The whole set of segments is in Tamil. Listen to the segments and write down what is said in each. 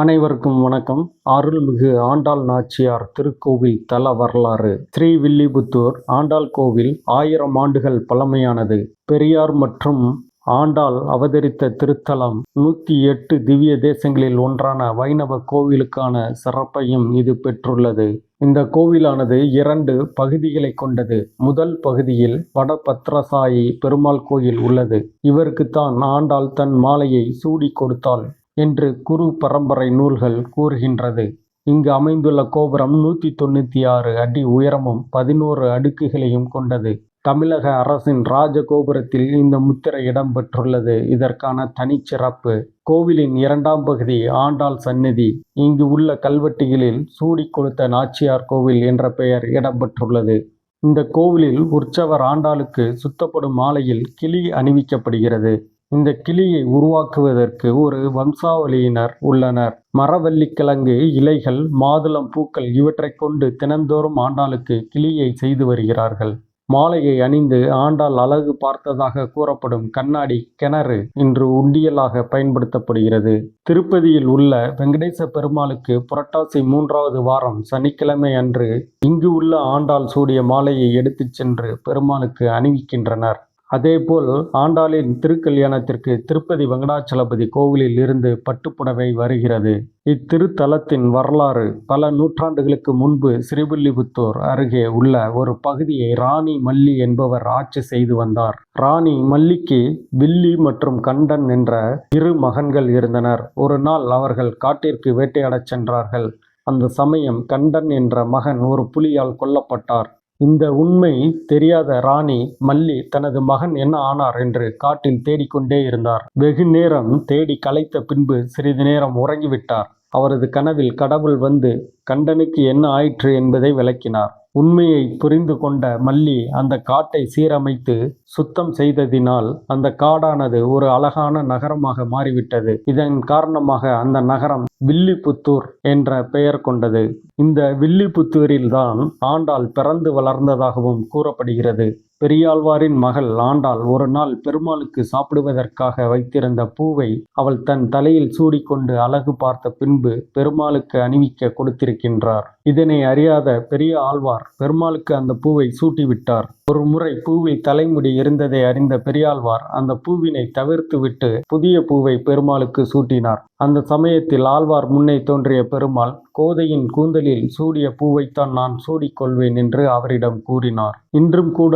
அனைவருக்கும் வணக்கம். அருள்மிகு ஆண்டாள் நாச்சியார் திருக்கோவில் தல வரலாறு. ஸ்ரீவில்லிபுத்தூர் ஆண்டாள் கோவில் ஆயிரம் ஆண்டுகள் பழமையானது. பெரியார் மற்றும் ஆண்டாள் அவதரித்த திருத்தலம் நூற்றி எட்டு திவ்ய தேசங்களில் ஒன்றான வைணவ கோவிலுக்கான சிறப்பையும் இது பெற்றுள்ளது. இந்த கோவிலானது இரண்டு பகுதிகளை கொண்டது. முதல் பகுதியில் வடபத்ரசாயி பெருமாள் கோயில் உள்ளது. இவருக்குத்தான் ஆண்டாள் தன் மாலையை சூடி கொடுத்தாள். என்று குரு பரம்பரை நூல்கள் கூறுகின்றது. இங்கு அமைந்துள்ள கோபுரம் நூற்றி தொண்ணூற்றி ஆறு அடி உயரமும் பதினோரு அடுக்குகளையும் கொண்டது. தமிழக அரசின் ராஜகோபுரத்தில் இந்த முத்திரை இடம்பெற்றுள்ளது இதற்கான தனிச்சிறப்பு. கோவிலின் இரண்டாம் பகுதி ஆண்டாள் சந்நிதி. இங்கு உள்ள கல்வெட்டுகளில் சூடி கொடுத்த நாச்சியார் கோவில் என்ற பெயர் இடம்பெற்றுள்ளது இந்த கோவிலில் உற்சவர் ஆண்டாளுக்கு சுத்தப்படும் மாலையில் கிளி அணிவிக்கப்படுகிறது. இந்த கிளியை உருவாக்குவதற்கு ஒரு வம்சாவளியினர் உள்ளனர். மரவள்ளிக்கிழங்கு இலைகள் மாதுளம் பூக்கள் இவற்றைக் கொண்டு தினந்தோறும் ஆண்டாளுக்கு கிளியை செய்து வருகிறார்கள். மாலையை அணிந்து ஆண்டாள் அழகு பார்த்ததாக கூறப்படும் கண்ணாடி கிணறு இன்று உண்டியலாக பயன்படுத்தப்படுகிறது. திருப்பதியில் உள்ள வெங்கடேச பெருமாளுக்கு புரட்டாசி மூன்றாவது வாரம் சனிக்கிழமை அன்று இங்கு உள்ள ஆண்டாள் சூடிய மாலையை எடுத்துச் சென்று பெருமாளுக்கு அணிவிக்கின்றனர். அதேபோல் ஆண்டாளின் திருக்கல்யாணத்திற்கு திருப்பதி வெங்கடாச்சலபதி கோவிலில் இருந்து பட்டுப்புடவை வருகிறது. இத்திருத்தலத்தின் வரலாறு பல நூற்றாண்டுகளுக்கு முன்பு ஸ்ரீவில்லிபுத்தூர் அருகே உள்ள ஒரு பகுதியை ராணி மல்லி என்பவர் ஆட்சி செய்து வந்தார். ராணி மல்லிக்கு வில்லி மற்றும் கண்டன் என்ற இரு மகன்கள் இருந்தனர். ஒரு நாள் அவர்கள் காட்டிற்கு வேட்டையாடச் சென்றார்கள். அந்த சமயம் கண்டன் என்ற மகன் ஒரு புலியால் கொல்லப்பட்டார். இந்த உண்மை தெரியாத ராணி மல்லி தனது மகன் என்ன ஆனார் என்று காட்டில் தேடிக்கொண்டே இருந்தார். வெகு நேரம் தேடி களைத்த பின்பு சிறிது நேரம் உறங்கிவிட்டார். அவரது கனவில் கடவுள் வந்து கண்டனுக்கு என்ன ஆயிற்று? என்பதை விளக்கினார். உண்மையை புரிந்து கொண்ட மல்லி அந்த காட்டை சீரமைத்து சுத்தம் செய்ததினால் அந்த காடானது ஒரு அழகான நகரமாக மாறிவிட்டது. இதன் காரணமாக அந்த நகரம் வில்லிபுத்தூர் என்ற பெயர் கொண்டது. இந்த வில்லிபுத்தூரில்தான் ஆண்டாள் பிறந்து வளர்ந்ததாகவும் கூறப்படுகிறது. பெரியாழ்வாரின் மகள் ஆண்டாள் ஒரு நாள் பெருமாளுக்கு சாப்பிடுவதற்காக வைத்திருந்த பூவை அவள் தன் தலையில் சூடிக்கொண்டு அழகு பார்த்த பின்பு பெருமாளுக்கு அணிவிக்க கொடுத்திருக்கின்றார். இதனை அறியாத பெரிய ஆழ்வார் பெருமாளுக்கு அந்த பூவை சூட்டிவிட்டார். ஒரு முறை பூவில் தலைமுடி இருந்ததை அறிந்த பெரியாழ்வார் அந்த பூவினை தவிர்த்துவிட்டு புதிய பூவை பெருமாளுக்கு சூட்டினார். அந்த சமயத்தில் ஆழ்வார் முன்னே தோன்றிய பெருமாள் கோதையின் கூந்தலில் சூடிய பூவைத்தான் நான் சூடிக்கொள்வேன் என்று அவரிடம் கூறினார். இன்றும் கூட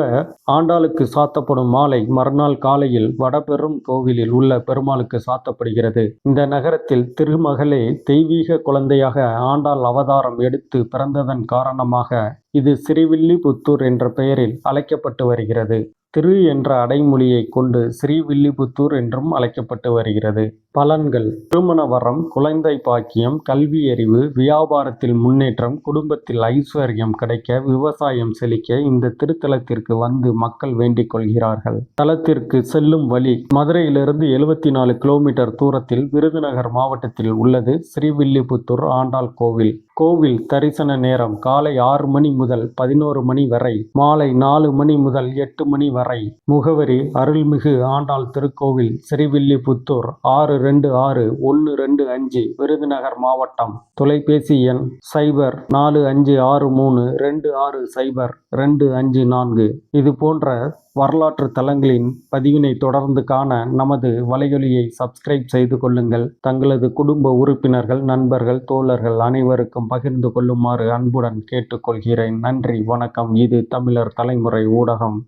ஆண்டாளுக்கு சாத்தப்படும் மாலை மறுநாள் காலையில் வடபெரும் கோவிலில் உள்ள பெருமாளுக்கு சாத்தப்படுகிறது. இந்த நகரத்தில் திருமகளே தெய்வீக குழந்தையாக ஆண்டாள் அவதாரம் எடுத்து பிறந்ததன் காரணமாக இது ஸ்ரீவில்லிபுத்தூர் என்ற பெயரில் அழைக்கப்பட்டு வருகிறது. திரு என்ற அடைமொழியை கொண்டு ஸ்ரீவில்லிபுத்தூர் என்றும் அழைக்கப்பட்டு வருகிறது. பலன்கள். திருமண வரம் குழந்தை பாக்கியம் கல்வி அறிவு வியாபாரத்தில் முன்னேற்றம் குடும்பத்தில் ஐஸ்வர்யம் கிடைக்க விவசாயம் செழிக்க இந்த திருத்தலத்திற்கு வந்து மக்கள் வேண்டிக் கொள்கிறார்கள். தலத்திற்கு செல்லும் வழி மதுரையிலிருந்து எழுபத்தி நாலு கிலோமீட்டர் தூரத்தில் விருதுநகர் மாவட்டத்தில் உள்ளது. ஸ்ரீவில்லிபுத்தூர் ஆண்டாள் கோவில். கோவில் தரிசன நேரம் காலை ஆறு மணி முதல் பதினோரு மணி வரை மாலை நாலு மணி முதல் எட்டு மணி வரை. முகவரி அருள்மிகு ஆண்டாள் திருக்கோவில் ஸ்ரீவில்லிபுத்தூர் ஆறு ரெண்டு ஆறு ஒன்று ரெண்டு அஞ்சு விருதுநகர் மாவட்டம். தொலைபேசி எண் சைபர் நாலு அஞ்சு ஆறு மூணு ரெண்டு ஆறு சைபர் ரெண்டு அஞ்சு நான்கு. இது போன்ற வரலாற்று தளங்களின் பதிவினை தொடர்ந்து காண நமது வலையொலியை சப்ஸ்கிரைப் செய்து கொள்ளுங்கள். தங்களது குடும்ப உறுப்பினர்கள் நண்பர்கள் தோழர்கள் அனைவருக்கும் பகிர்ந்து கொள்ளுமாறு அன்புடன் கேட்டுக்கொள்கிறேன். நன்றி வணக்கம். இது தமிழர் தலைமுறை ஊடகம்.